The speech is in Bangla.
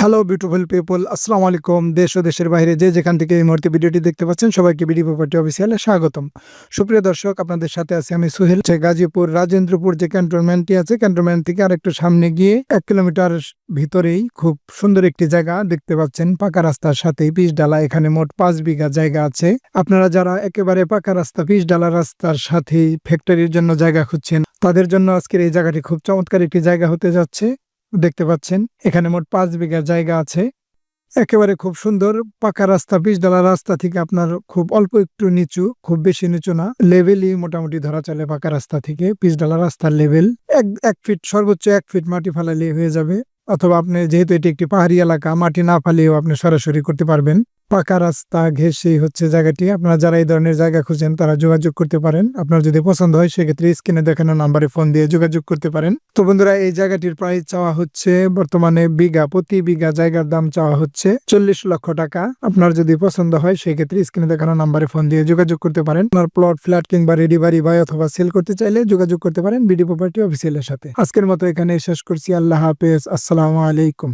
হ্যালো বিউটিফুল পিপল আসসালামু আলাইকুম দেশ ও দেশের বাইরে যে যেখান থেকে এই মুহূর্তে ভিডিওটি দেখতে পাচ্ছেন সবাইকে বিডি প্রপার্টি অফিসিয়ালে স্বাগতম। সুপ্রিয় দর্শক, আপনাদের সাথে আছি আমি সুহেল। গাজীপুর, রাজেন্দ্রপুর যে ক্যান্টনমেন্টটি আছে, ক্যান্টনমেন্ট থেকে আরেকটু সামনে গিয়ে এক কিলোমিটার ভিতরেই খুব সুন্দর একটি জায়গা দেখতে পাচ্ছেন। পাকা রাস্তার সাথে পিচ ডালা, এখানে মোট পাঁচ বিঘা জায়গা আছে। আপনারা যারা একেবারে পাকা রাস্তা, পিচ ডালা রাস্তার সাথেই ফ্যাক্টরির জন্য জায়গা খুঁজছেন, তাদের জন্য আজকের এই জায়গাটি খুব চমৎকার একটি জায়গা হতে যাচ্ছে। দেখতে পাচ্ছেন। এখানে মোট পাঁচ বিঘা জায়গা আছে। একেবারে খুব সুন্দর পাকা রাস্তা পিচডালা রাস্তা থেকে আপনার খুব অল্প একটু নিচু, খুব বেশি নিচু না। লেভেলই মোটামুটি ধরা চলে পাকা রাস্তা থেকে। পিচডালা রাস্তার লেভেল এক এক ফিট সর্বোচ্চ এক ফিট মাটি ফালালে হয়ে যাবে। অথবা আপনি যেহেতু এটি একটি পাহাড়ি এলাকা, মাটি না ফালিয়েও আপনি সরাসরি করতে পারবেন। পাকা রাস্তা ঘেসেই হচ্ছে জায়গাটি। আপনারা যারা এই ধরনের জায়গা খুঁজেন, তারা যোগাযোগ করতে পারেন। আপনার যদি পছন্দ হয়, সেক্ষেত্রে স্ক্রিনে দেখানো নাম্বারে ফোন দিয়ে যোগাযোগ করতে পারেন। তো বন্ধুরা, এই জায়গাটির প্রাইস চাওয়া হচ্ছে বর্তমানে বিঘা, প্রতি বিঘা জায়গার দাম চাওয়া হচ্ছে চল্লিশ লক্ষ টাকা। আপনার যদি পছন্দ হয়, সেক্ষেত্রে স্ক্রিনে দেখানো নাম্বারে ফোন দিয়ে যোগাযোগ করতে পারেন। আপনার প্লট ফ্ল্যাট কিংবা রেডি বাড়ি বাই অথবা সেল করতে চাইলে যোগাযোগ করতে পারেন বিডি প্রপার্টি অফিসিয়ালের সাথে। আজকের মতো এখানে শেষ করছি। আল্লাহ হাফেজ। আসসালামু আলাইকুম।